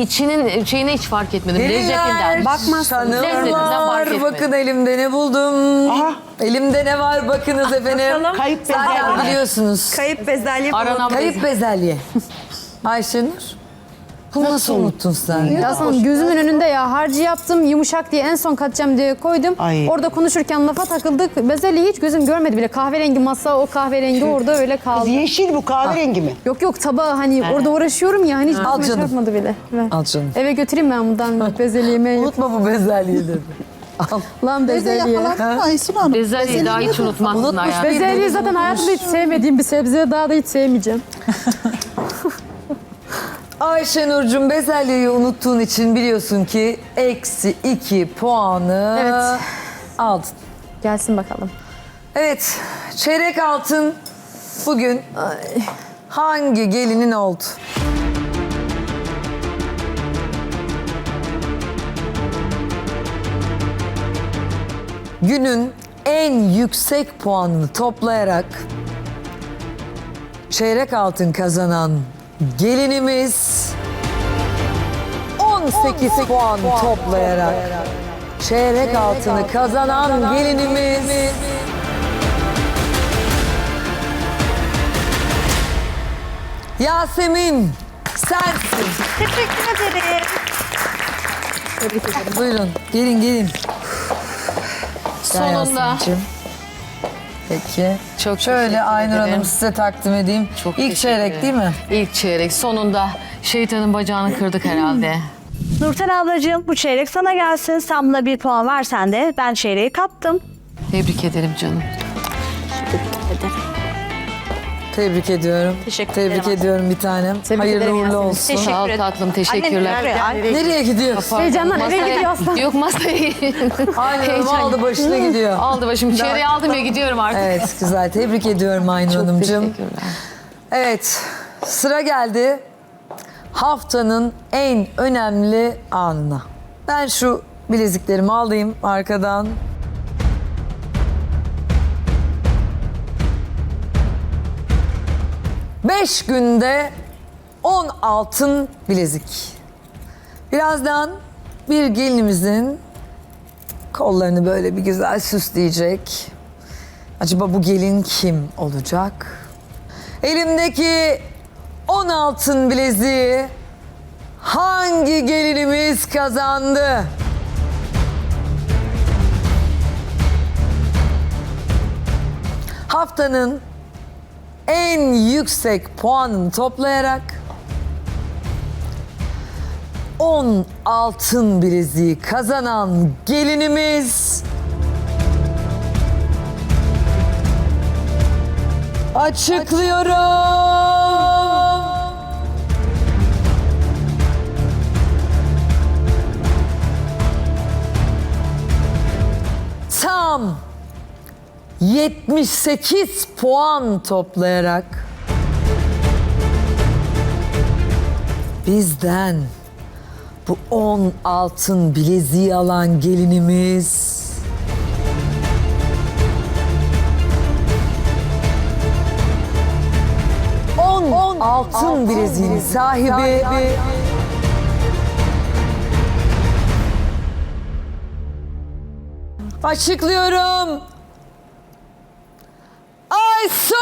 içinin şeyine hiç fark etmedim. Lezzetinden. Bakmazsın. Lezzetinden fark etmedim. bakın elimde ne buldum. Aha. Elimde ne var bakınız efendim. bakalım. Kayıp Zaten bezelye. biliyorsunuz. Kayıp bezelye Aranan bulalım. Kayıp bezelye. Ayşenur. Bunu nasıl unuttun sen? Ya aslında gözümün önünde ya harcı yaptım yumuşak diye en son katacağım diye koydum. Ay. Orada konuşurken lafa takıldık. Bezelye hiç gözüm görmedi bile. Kahverengi masa o kahverengi orada öyle kaldı. Yeşil bu kahverengi mi? Yok yok tabağı hani orada uğraşıyorum ya hani hiç Al gözüme canım. çarpmadı bile. Ver. Al canım. Eve götüreyim ben bundan bezelye yemeği. Unutma bu bezelyeyi dedi. Al. Lan bezelye. Aysun Hanım? Bezelyeyi daha hiç unutmazsın Unutmuş. Bezelyeyi zaten hayatımda hiç sevmediğim bir sebze. Daha da hiç sevmeyeceğim. Ayşenur'cum bezelyeyi unuttuğun için biliyorsun ki eksi iki puanı Evet. aldın. Gelsin bakalım. Evet, çeyrek altın bugün hangi gelinin oldu? Günün en yüksek puanını toplayarak çeyrek altın kazanan gelinimiz 18 puan toplayarak çeyrek altını kazanan gelinimiz Yasemin sensin. Teşekkür ederim. Buyurun gelin gelin. Gel Sonunda. Yasemin'cim. Peki. Çok Şöyle teşekkür Aynur ederim. Hanım size takdim edeyim. Çok İlk teşekkür çeyrek ederim. değil mi? İlk çeyrek. Sonunda şeytanın bacağını kırdık herhalde. Nurten ablacığım bu çeyrek sana gelsin. Sen buna bir puan versen de ben çeyreği kaptım. Tebrik ederim canım. Tebrik ediyorum. Teşekkür Tebrik ederim. ediyorum bir tanem. Tebrik Hayırlı ederim uğurlu Yasemin. olsun. Teşekkür Sağ ol ederim. tatlım. Teşekkürler. Annem nereye? Nereye gidiyorsun? Heyecandan eve gidiyor aslan. Yok Hanım Heyecan. aldı başına gidiyor. Aldı başım. Çeyreği aldım ya gidiyorum artık. Evet güzel. Tebrik ediyorum Aynur Çok Hanımcığım. teşekkürler. Evet, sıra geldi haftanın en önemli anına. Ben şu bileziklerimi alayım arkadan. Beş günde 10 altın bilezik. Birazdan bir gelinimizin kollarını böyle bir güzel süsleyecek. Acaba bu gelin kim olacak? Elimdeki 10 altın bileziği hangi gelinimiz kazandı? Haftanın en yüksek puanını toplayarak 10 altın bileziği kazanan gelinimiz Açıklıyorum. Tam 78 puan toplayarak bizden bu 10 altın bileziği alan gelinimiz On, altın, bileziğinin sahibi, açıklıyorum. Aysun!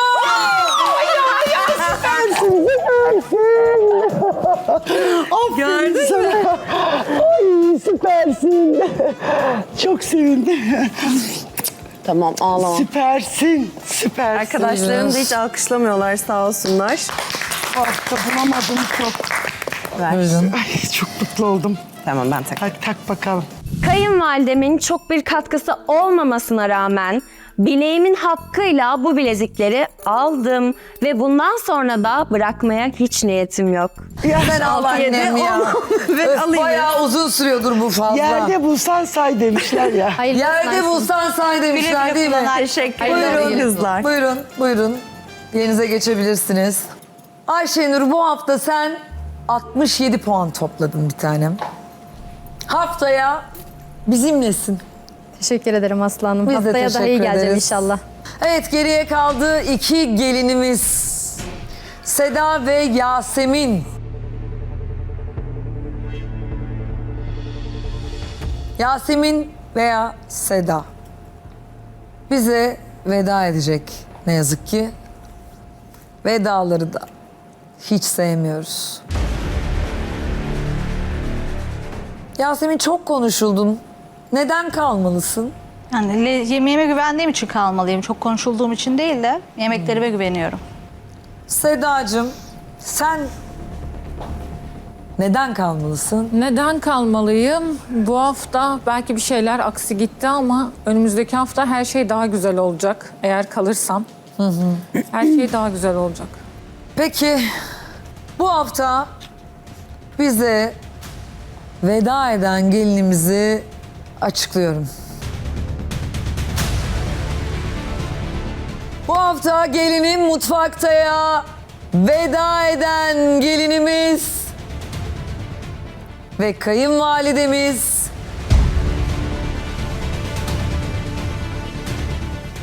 Gördün sana. Ay süpersin. Çok sevindim. Tamam ağlama. Süpersin. Süpersin. Arkadaşlarım da hiç alkışlamıyorlar sağ olsunlar. Ah, da bulamadım çok. Buyurun. Ay çok mutlu oldum. Tamam ben tak. Hadi tak bakalım. Kayınvalidemin çok bir katkısı olmamasına rağmen bileğimin hakkıyla bu bilezikleri aldım ve bundan sonra da bırakmaya hiç niyetim yok. Ben al annem ya. Ve alayım. Bayağı uzun sürüyordur bu fazla. Yerde bulsan say demişler ya. Hayırlı Yerde bulsan say demişler değil mi? Teşekkür Buyurun. ederim kızlar. Buyurun, buyurun. Yerinize geçebilirsiniz. Ayşenur bu hafta sen 67 puan topladın bir tanem. Haftaya bizimlesin. Teşekkür ederim aslanım. Biz de Haftaya daha iyi teşekkür geleceğim ederiz. inşallah. Evet geriye kaldı iki gelinimiz. Seda ve Yasemin. Yasemin veya Seda bize veda edecek ne yazık ki. Vedaları da hiç sevmiyoruz. Yasemin çok konuşuldun. Neden kalmalısın? Yani le- yemeğime güvendiğim için kalmalıyım. Çok konuşulduğum için değil de yemeklerime güveniyorum. Sedacığım sen neden kalmalısın? Neden kalmalıyım? Bu hafta belki bir şeyler aksi gitti ama önümüzdeki hafta her şey daha güzel olacak. Eğer kalırsam. Her şey daha güzel olacak. Peki bu hafta bize veda eden gelinimizi açıklıyorum. Bu hafta gelinim mutfaktaya veda eden gelinimiz ve kayınvalidemiz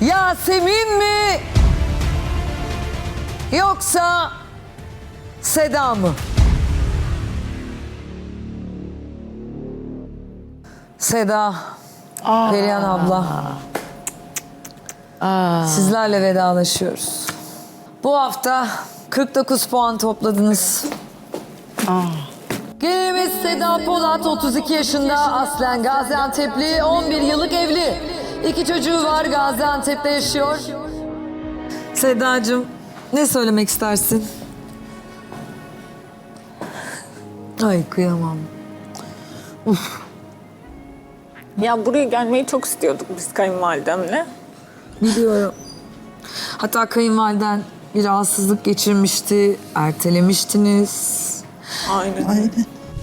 Yasemin mi? Yoksa Seda mı? Seda, Perihan abla. Sizlerle vedalaşıyoruz. Bu hafta 49 puan topladınız. Gelinimiz Seda Polat 32 yaşında aslen Gaziantep'li 11 yıllık evli. İki çocuğu var Gaziantep'te yaşıyor. Sedacığım ne söylemek istersin? Ay kıyamam. Ya buraya gelmeyi çok istiyorduk biz kayınvalidemle. Biliyorum. Hatta kayınvaliden bir rahatsızlık geçirmişti, ertelemiştiniz. Aynen.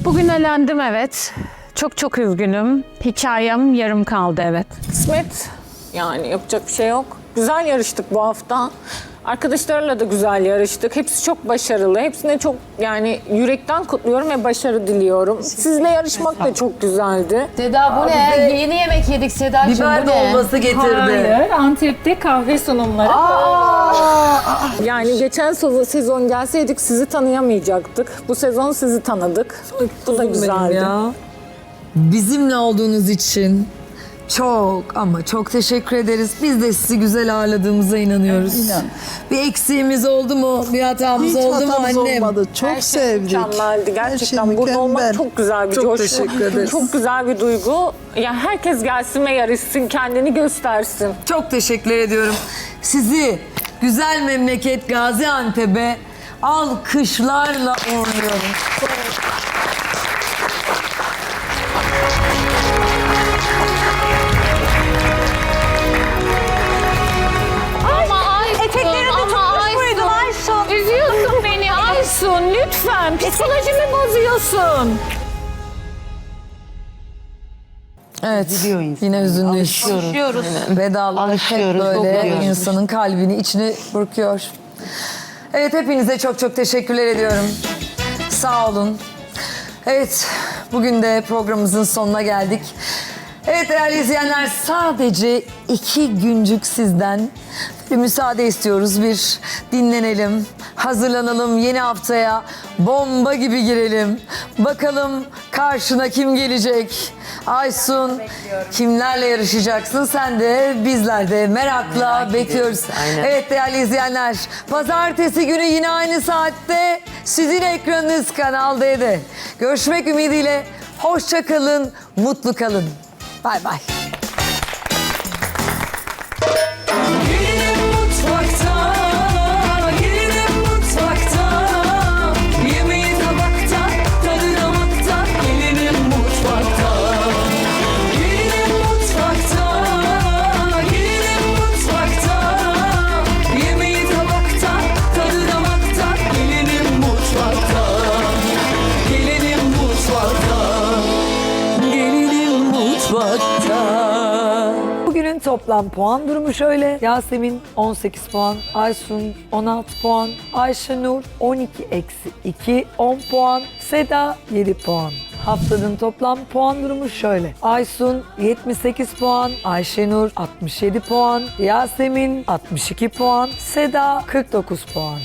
Bugün elendim evet. Çok çok üzgünüm. Hikayem yarım kaldı evet. Kısmet. Yani yapacak bir şey yok. Güzel yarıştık bu hafta. Arkadaşlarla da güzel yarıştık. Hepsi çok başarılı. Hepsine çok yani yürekten kutluyorum ve başarı diliyorum. Sizle yarışmak da çok güzeldi. Seda bu ne? Yeni yemek yedik Sedacığım Biber bu ne? dolması getirdi. Hayır, Antep'te kahve sunumları. Yani geçen sezon, sezon gelseydik sizi tanıyamayacaktık. Bu sezon sizi tanıdık. Bu da güzeldi. ya. Bizimle olduğunuz için çok ama çok teşekkür ederiz. Biz de sizi güzel ağırladığımıza inanıyoruz. İnan. Bir eksiğimiz oldu mu? Bir hatamız Hiç oldu mu hatamız annem? olmadı. Çok Her şey sevdik. mükemmeldi. Her şey Gerçekten burada olmak çok güzel bir Çok coşku. teşekkür ederiz. Çok güzel bir duygu. Ya herkes gelsin ve yarışsın, kendini göstersin. Çok teşekkür ediyorum. Sizi güzel memleket Gaziantep'e alkışlarla uğurluyorum. Aysun. Lütfen psikolojimi bozuyorsun. Evet. İnsan. Yine üzünlüyüz. Alışıyoruz. Vedalar hep Alışıyoruz, böyle dokuyoruz. insanın kalbini, içini burkuyor. Evet hepinize çok çok teşekkürler ediyorum. Sağ olun. Evet bugün de programımızın sonuna geldik. Evet değerli izleyenler sadece iki güncük sizden bir müsaade istiyoruz. Bir dinlenelim, hazırlanalım yeni haftaya bomba gibi girelim. Bakalım karşına kim gelecek? Aysun kimlerle yarışacaksın? Sen de bizler de merakla bekliyoruz. Evet değerli izleyenler pazartesi günü yine aynı saatte sizin ekranınız Kanal D'de. Görüşmek ümidiyle hoşça kalın, mutlu kalın. Bay bay. Mutfakta Bugünün toplam puan durumu şöyle. Yasemin 18 puan, Aysun 16 puan, Ayşenur 12 eksi 2 10 puan, Seda 7 puan. Haftanın toplam puan durumu şöyle. Aysun 78 puan, Ayşenur 67 puan, Yasemin 62 puan, Seda 49 puan.